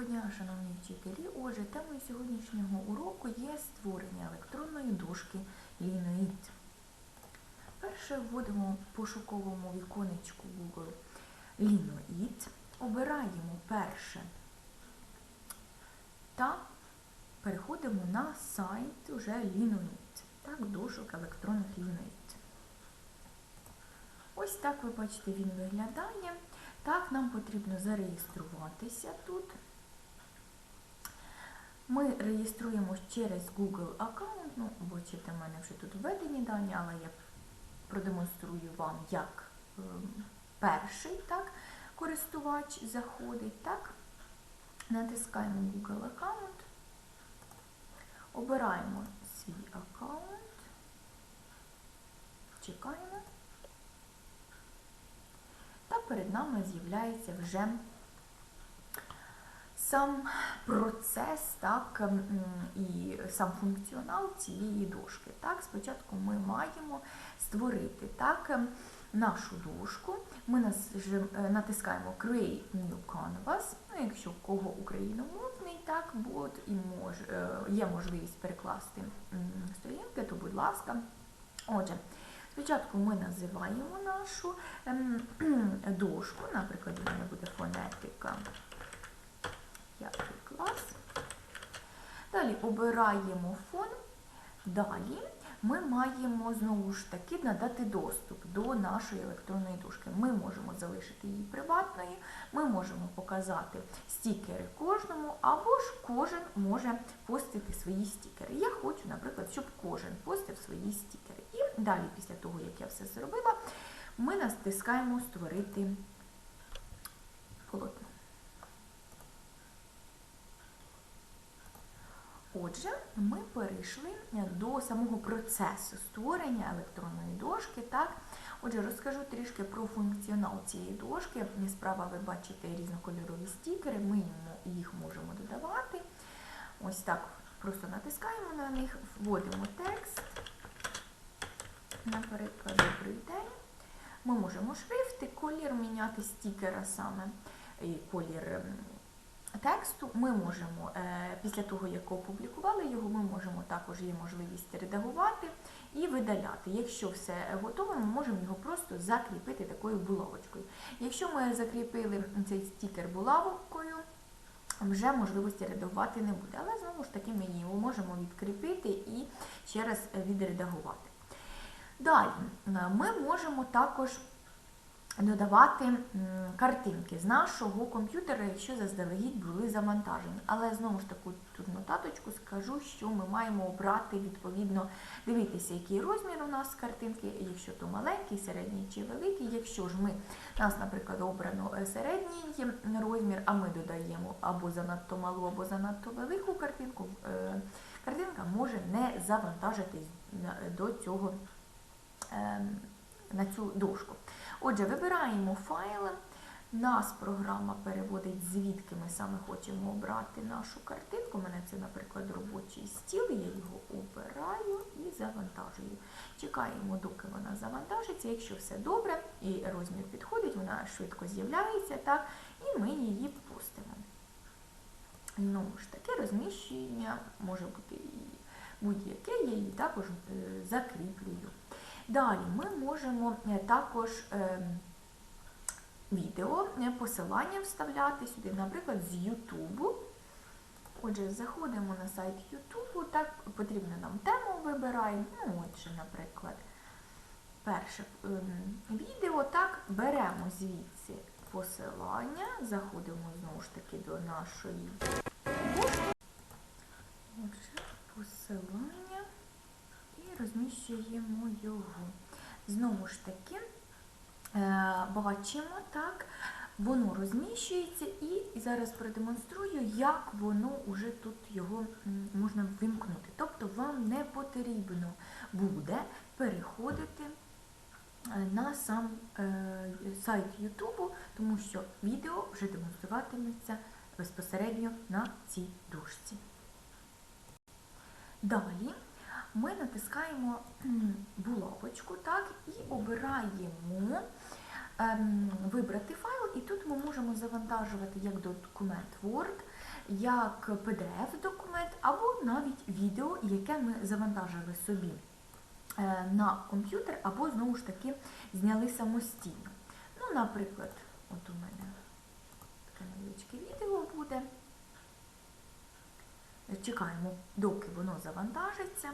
Доброго дня, шановні вчителі. Отже, темою сьогоднішнього уроку є створення електронної дошки Linoit. Перше вводимо в пошуковому віконечку Google Linoit, обираємо перше та переходимо на сайт уже Linoit, так, дошок електронних Linoit. Ось так ви бачите, він виглядає. Так, нам потрібно зареєструватися тут. Ми реєструємось через Google аккаунт. Ну, бачите, в мене вже тут введені дані, але я продемонструю вам, як е, перший так, користувач заходить. Так. Натискаємо Google аккаунт, обираємо свій аккаунт, чекаємо. Та перед нами з'являється вже сам процес, так, і сам функціонал цієї дошки. Так, спочатку ми маємо створити так, ем, нашу дошку. Ми е, натискаємо Create New Canvas. Ну, якщо в кого україномовний, так, бот і мож, е, є можливість перекласти сторінки, то будь ласка. Отже, Спочатку ми називаємо нашу ем, дошку, наприклад, у мене буде фонетика 5 клас. Далі обираємо фон. Далі ми маємо знову ж таки надати доступ до нашої електронної дошки. Ми можемо залишити її приватною, ми можемо показати стікери кожному, або ж кожен може постити свої стікери. Я хочу, наприклад, щоб кожен постив свої стікери. І далі, після того, як я все зробила, ми натискаємо Створити Отже, ми перейшли до самого процесу створення електронної дошки. Так? Отже, розкажу трішки про функціонал цієї дошки. Справа ви бачите різнокольорові стікери, ми їх можемо додавати. Ось так просто натискаємо на них, вводимо текст. Наприклад, добрий день. Ми можемо шрифти, колір міняти стікера саме, і колір ем, тексту. Ми можемо, е, після того, як опублікували його, ми можемо також є можливість редагувати і видаляти. Якщо все готове, ми можемо його просто закріпити такою булавочкою. Якщо ми закріпили цей стікер булавкою, вже можливості редагувати не буде. Але знову ж таки ми його можемо відкріпити і ще раз відредагувати. Далі е, ми можемо також додавати картинки з нашого комп'ютера, якщо заздалегідь були завантажені. Але знову ж таку тут нотаточку скажу, що ми маємо обрати відповідно, дивитися, який розмір у нас картинки, якщо то маленький, середній чи великий. Якщо ж ми, у нас, наприклад, обрано е, середній розмір, а ми додаємо або занадто малу, або занадто велику картинку, е, картинка може не завантажитись до цього ем, на цю дошку. Отже, вибираємо файл. Нас програма переводить, звідки ми саме хочемо обрати нашу картинку. У мене це, наприклад, робочий стіл, я його обираю і завантажую. Чекаємо, доки вона завантажиться. Якщо все добре і розмір підходить, вона швидко з'являється, так, і ми її пустимо. Знову ж таки, розміщення може бути будь-яке, я її також е, закріплюю. Далі ми можемо е, також е, відео, е, посилання вставляти сюди, наприклад, з Ютубу. Отже, заходимо на сайт Ютубу, так, потрібно нам тему вибираємо. Ну, отже, наприклад, перше ем, відео, так, беремо звідси посилання, заходимо знову ж таки до нашої посилання розміщуємо його. Знову ж таки, е, бачимо, так, воно розміщується і зараз продемонструю, як воно вже тут його можна вимкнути. Тобто вам не потрібно буде переходити е, на сам е, сайт Ютубу, тому що відео вже демонструватиметься безпосередньо на цій дошці. Далі ми натискаємо булавочку так, і обираємо ем, вибрати файл, і тут ми можемо завантажувати як документ Word, як PDF-документ, або навіть відео, яке ми завантажили собі е, на комп'ютер, або знову ж таки зняли самостійно. Ну, наприклад, от у мене таке невеличке відео буде. Чекаємо, доки воно завантажиться.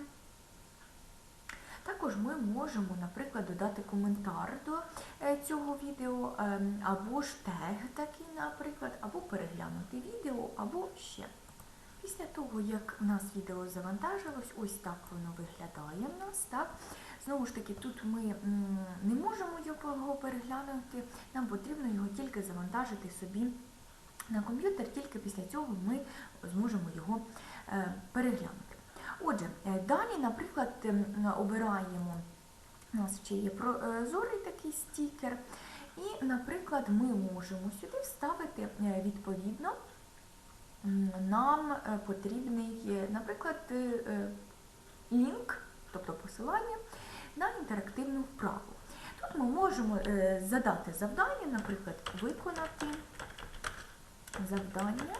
Також ми можемо, наприклад, додати коментар до е, цього відео, ем, або ж тег такий, наприклад, або переглянути відео, або ще. Після того, як у нас відео завантажилось, ось так воно виглядає в нас. Так? Знову ж таки, тут ми не можемо його переглянути, нам потрібно його тільки завантажити собі на комп'ютер, тільки після цього ми зможемо його е, переглянути. Отже, е, далі, наприклад, ем, обираємо, у нас ще є прозорий такий стікер, і, наприклад, ми можемо сюди вставити е, відповідно нам е, потрібний, е, наприклад, е, е, лінк, тобто посилання на інтерактивну вправу. Тут ми можемо е, задати завдання, наприклад, виконати завдання.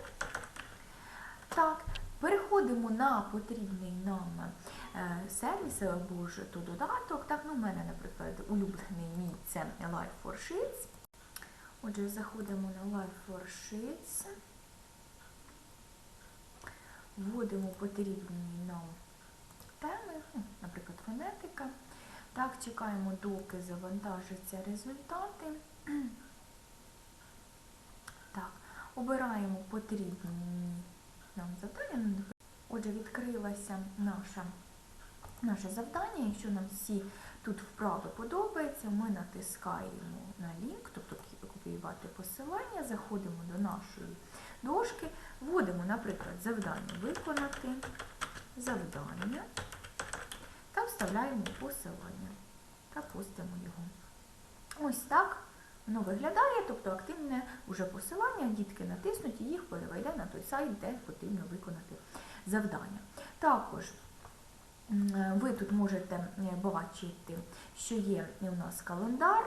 Так, переходимо на потрібний нам е, сервіс або ж то додаток. Так, ну, у мене, наприклад, улюблений мій це Life for Sheets. Отже, заходимо на Life for Sheets, вводимо потрібні нам теми, ну, наприклад, фонетика. Так, чекаємо, доки завантажаться результати. Так, обираємо потрібні нам завдання. Отже, відкрилося наша, наше завдання. Якщо нам всі тут вправи подобаються, ми натискаємо на лінк, тобто копіювати посилання, заходимо до нашої дошки, вводимо, наприклад, завдання виконати, завдання та вставляємо посилання та постимо його. Ось так воно виглядає, тобто активне вже посилання, дітки натиснуть і їх переведе на той сайт, де потрібно виконати завдання. Також ви тут можете е, бачити, що є у нас календар.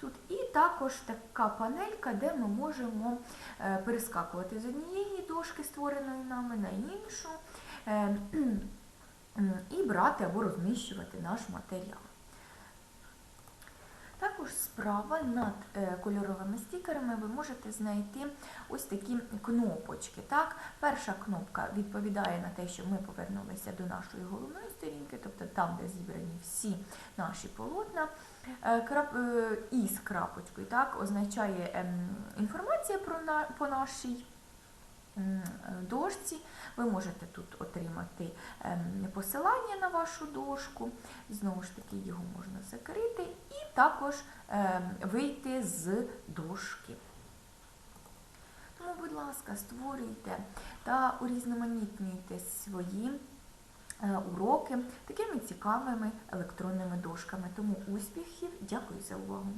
Тут і також така панелька, де ми можемо е, перескакувати з однієї дошки, створеної нами, на іншу, е, і брати або розміщувати наш матеріал. Справа над е, кольоровими стікерами ви можете знайти ось такі кнопочки. Так? Перша кнопка відповідає на те, що ми повернулися до нашої головної сторінки, тобто там, де зібрані всі наші полотна. Е, е, І з крапочкою так, означає ем, інформація про нашій дошці. Ви можете тут отримати ем, посилання на вашу дошку, знову ж таки його можна закрити, і також ем, вийти з дошки. Тому, будь ласка, створюйте та урізноманітнюйте свої е, уроки такими цікавими електронними дошками. Тому успіхів, дякую за увагу!